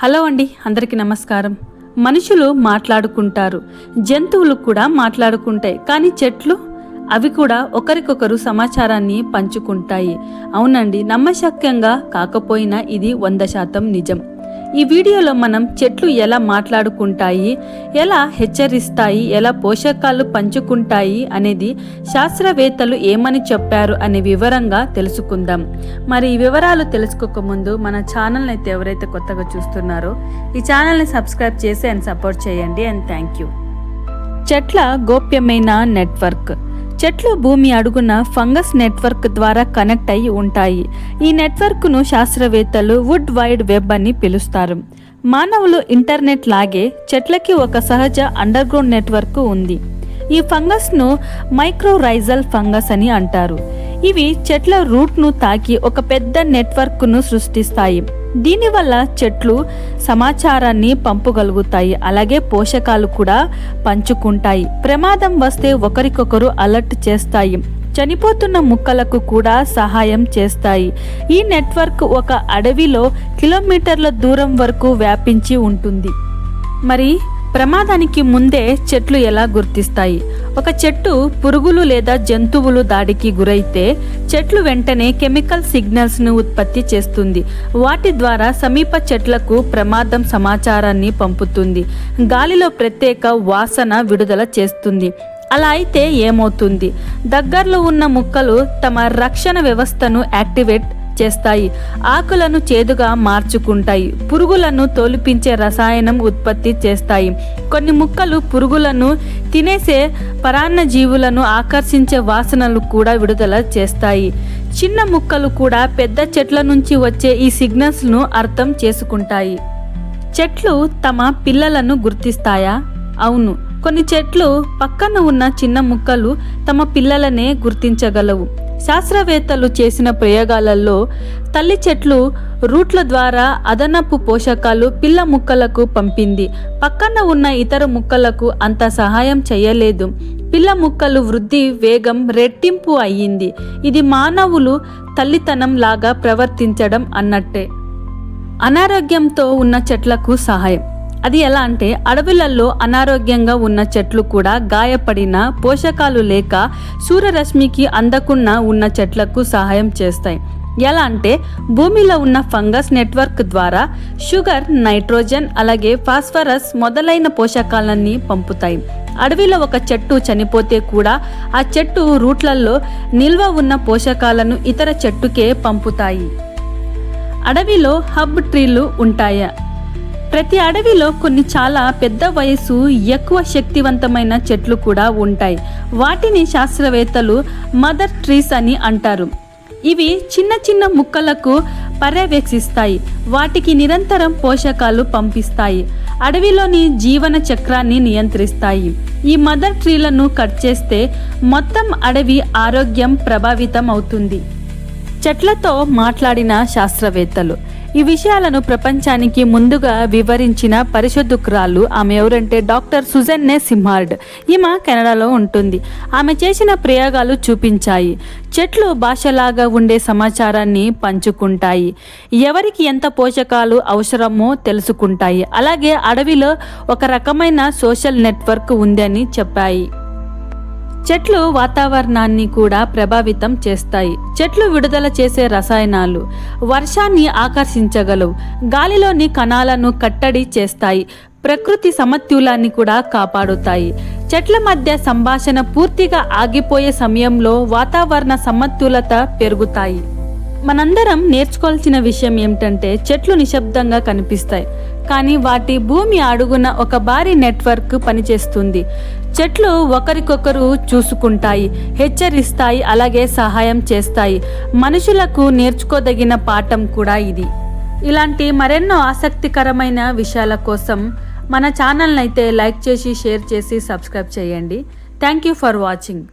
Hello అండి అందరికీ నమస్కారం. మనుషులు మాట్లాడుకుంటారు జంతువులు కూడా మాట్లాడుకుంటాయి కానీ చెట్లు అవి కూడా ఒకరికొకరు సమాచారాన్ని పంచుకుంటాయి. అవునండి నమ్మశక్యంగా కాకపోయినా ఇది వంద శాతం నిజం. ఈ వీడియోలో మనం చెట్లు ఎలా మాట్లాడుకుంటాయి ఎలా హెచ్చరిస్తాయి ఎలా పోషకాలు పంచుకుంటాయి అనేది శాస్త్రవేత్తలు ఏమని చెప్పారు అనే వివరంగా తెలుసుకుందాం. మరి ఈ వివరాలు తెలుసుకోకముందు మన ఛానల్ని అయితే ఎవరైతే కొత్తగా చూస్తున్నారో ఈ ఛానల్ని సబ్స్క్రైబ్ చేసి అండ్ సపోర్ట్ చేయండి అండ్ థ్యాంక్ యూ. చెట్ల గోప్యమైన నెట్వర్క్. చెట్లు భూమి అడుగున ఫంగస్ నెట్వర్క్ ద్వారా కనెక్ట్ అయి ఉంటాయి. ఈ నెట్వర్క్ను శాస్త్రవేత్తలు వుడ్ వైడ్ వెబ్ అని పిలుస్తారు. మానవులు ఇంటర్నెట్ లాగే చెట్లకి ఒక సహజ అండర్గ్రౌండ్ నెట్వర్క్ ఉంది. ఈ ఫంగస్ను మైక్రోరైజల్ ఫంగస్ అని అంటారు. ఇవి చెట్ల రూట్ను తాకి ఒక పెద్ద నెట్వర్క్ను సృష్టిస్తాయి. దీనివల్ల చెట్లు సమాచారాన్ని పంపగలుగుతాయి. అలాగే పోషకాలు కూడా పంచుకుంటాయి. ప్రమాదం వస్తే ఒకరికొకరు అలర్ట్ చేస్తాయి. చనిపోతున్న ముక్కలకు కూడా సహాయం చేస్తాయి. ఈ నెట్వర్క్ ఒక అడవిలో కిలోమీటర్ల దూరం వరకు వ్యాపించి ఉంటుంది. మరి ప్రమాదానికి ముందే చెట్లు ఎలా గుర్తిస్తాయి? ఒక చెట్టు పురుగులు లేదా జంతువులు దాడికి గురైతే చెట్లు వెంటనే కెమికల్ సిగ్నల్స్ను ఉత్పత్తి చేస్తుంది. వాటి ద్వారా సమీప చెట్లకు ప్రమాదం సమాచారాన్ని పంపుతుంది. గాలిలో ప్రత్యేక వాసన విడుదల చేస్తుంది. అలా అయితే ఏమవుతుంది? దగ్గరలో ఉన్న ముక్కలు తమ రక్షణ వ్యవస్థను యాక్టివేట్ చేస్తాయి. ఆకులను చేదుగా మార్చుకుంటాయి. పురుగులను తోలిపించే రసాయనం ఉత్పత్తి చేస్తాయి. కొన్ని ముక్కలు పురుగులను తినేసే పరాన్న జీవులను ఆకర్షించే వాసనలు కూడా విడుదల చేస్తాయి. చిన్న ముక్కలు కూడా పెద్ద చెట్ల నుంచి వచ్చే ఈ సిగ్నల్స్ను అర్థం చేసుకుంటాయి. చెట్లు తమ పిల్లలను గుర్తిస్తాయా? అవును. కొన్ని చెట్లు పక్కన ఉన్న చిన్న ముక్కలు తమ పిల్లలనే గుర్తించగలవు. శాస్త్రవేత్తలు చేసిన ప్రయోగాలలో తల్లి చెట్లు రూట్ల ద్వారా అదనపు పోషకాలు పిల్ల ముక్కలకు పంపింది. పక్కన ఉన్న ఇతర ముక్కలకు అంత సహాయం చేయలేదు. పిల్ల ముక్కలు వృద్ధి వేగం రెట్టింపు అయ్యింది. ఇది మానవులు తల్లితనం లాగా ప్రవర్తించడం అన్నట్టే. అనారోగ్యంతో ఉన్న చెట్లకు సహాయం. అది ఎలా అంటే అడవులలో అనారోగ్యంగా ఉన్న చెట్లు కూడా గాయపడిన పోషకాలు లేక సూర్యరశ్మికి అందకుండా ఉన్న చెట్లకు సహాయం చేస్తాయి. ఎలా అంటే భూమిలో ఉన్న ఫంగస్ నెట్వర్క్ ద్వారా షుగర్ నైట్రోజన్ అలాగే ఫాస్ఫరస్ మొదలైన పోషకాలన్నీ పంపుతాయి. అడవిలో ఒక చెట్టు చనిపోతే కూడా ఆ చెట్టు రూట్లలో నిల్వ ఉన్న పోషకాలను ఇతర చెట్టుకే పంపుతాయి. అడవిలో హబ్ ట్రీలు ఉంటాయా? ప్రతి అడవిలో కొన్ని చాలా పెద్ద వయసు ఎక్కువ శక్తివంతమైన చెట్లు కూడా ఉంటాయి. వాటిని శాస్త్రవేత్తలు మదర్ ట్రీస్ అని అంటారు. ఇవి చిన్న చిన్న ముక్కలకు పర్యవేక్షిస్తాయి. వాటికి నిరంతరం పోషకాలు పంపిస్తాయి. అడవిలోని జీవన చక్రాన్ని నియంత్రిస్తాయి. ఈ మదర్ ట్రీలను కట్ చేస్తే మొత్తం అడవి ఆరోగ్యం ప్రభావితం అవుతుంది చెట్లతో మాట్లాడిన శాస్త్రవేత్తలు. ఈ విషయాలను ప్రపంచానికి ముందుగా వివరించిన పరిశోధకురాలు ఆమె ఎవరంటే డాక్టర్ సుజన్నే సింహార్డ్. ఈమె కెనడాలో ఉంటుంది. ఆమె చేసిన ప్రయోగాలు చూపించాయి. చెట్లు భాషలాగా ఉండే సమాచారాన్ని పంచుకుంటాయి. ఎవరికి ఎంత పోషకాలు అవసరమో తెలుసుకుంటాయి. అలాగే అడవిలో ఒక రకమైన సోషల్ నెట్వర్క్ ఉందని చెప్పాయి. చెట్లు వాతావరణాన్ని కూడా ప్రభావితం చేస్తాయి. చెట్లు విడుదల చేసే రసాయనాలు వర్షాన్ని ఆకర్షించగలవు. గాలిలోని కణాలను కట్టడి చేస్తాయి. ప్రకృతి సమతులాన్ని కూడా కాపాడుతాయి. చెట్ల మధ్య సంభాషణ పూర్తిగా ఆగిపోయే సమయంలో వాతావరణ సమతులత పెరుగుతాయి. మనందరం నేర్చుకోవాల్సిన విషయం ఏమిటంటే చెట్లు నిశ్శబ్దంగా కనిపిస్తాయి. కానీ వాటి భూమి అడుగున ఒక భారీ నెట్వర్క్ పనిచేస్తుంది. చెట్లు ఒకరికొకరు చూసుకుంటాయి హెచ్చరిస్తాయి అలాగే సహాయం చేస్తాయి. మనుషులకు నేర్చుకోదగిన పాఠం కూడా ఇది. ఇలాంటి మరెన్నో ఆసక్తికరమైన విషయాల కోసం మన ఛానల్ని అయితే లైక్ చేసి షేర్ చేసి సబ్స్క్రైబ్ చేయండి. Thank you for watching.